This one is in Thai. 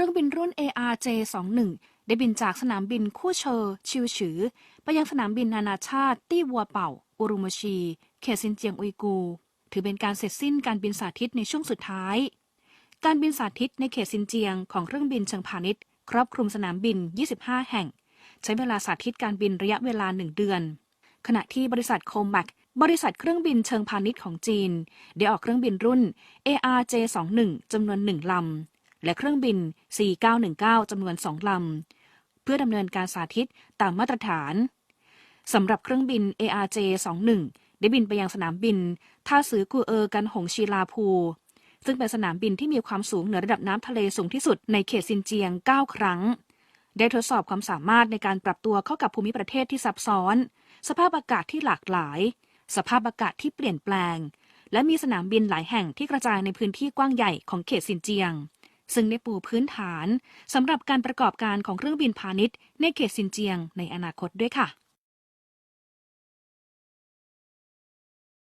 ครื่องบินรุ่น ARJ21 ได้บินจากสนามบินคู่เชอร์ชิวฉือ ไปยังสนามบินนานาชาติตี้วัวเป่า อุรุมชี เขตซินเจียงอุยกู ถือเป็นการเสร็จสิ้นการบินสาธิตในช่วงสุดท้าย การบินสาธิตในเขตซินเจียงของเครื่องบินเชิงพาณิชย์ ครอบคลุมสนามบิน 25 แห่ง ใช้เวลาสาธิตการบินระยะเวลา1เดือน ขณะที่บริษัทโคมแบกบริษัทเครื่องบินเชิงพาณิชย์ของจีน ได้ออกเครื่องบินรุ่น ARJ21 จำนวน1ลำ และเครื่องบิน 4919 จำนวน 2 ลำ เพื่อดำเนินการสาธิตตามมาตรฐานสำหรับเครื่องบิน ARJ21 ได้บินไปยังสนามบิน ท่าสือกูเออกันหงชีลาภูซึ่งเป็นสนามบินที่มีความสูงเหนือระดับน้ำทะเลสูงที่สุดในเขตซินเจียง 9 ครั้ง ได้ทดสอบความสามารถในการปรับตัวเข้ากับภูมิประเทศที่ซับซ้อน สภาพอากาศที่หลากหลาย สภาพอากาศที่เปลี่ยนแปลง และมีสนามบินหลายแห่งที่กระจายในพื้นที่กว้างใหญ่ของเขตซินเจียง ซึ่งได้ปูพื้นฐานสำหรับการประกอบการของเครื่องบินพาณิชย์ในเขตซินเจียงในอนาคตด้วยค่ะ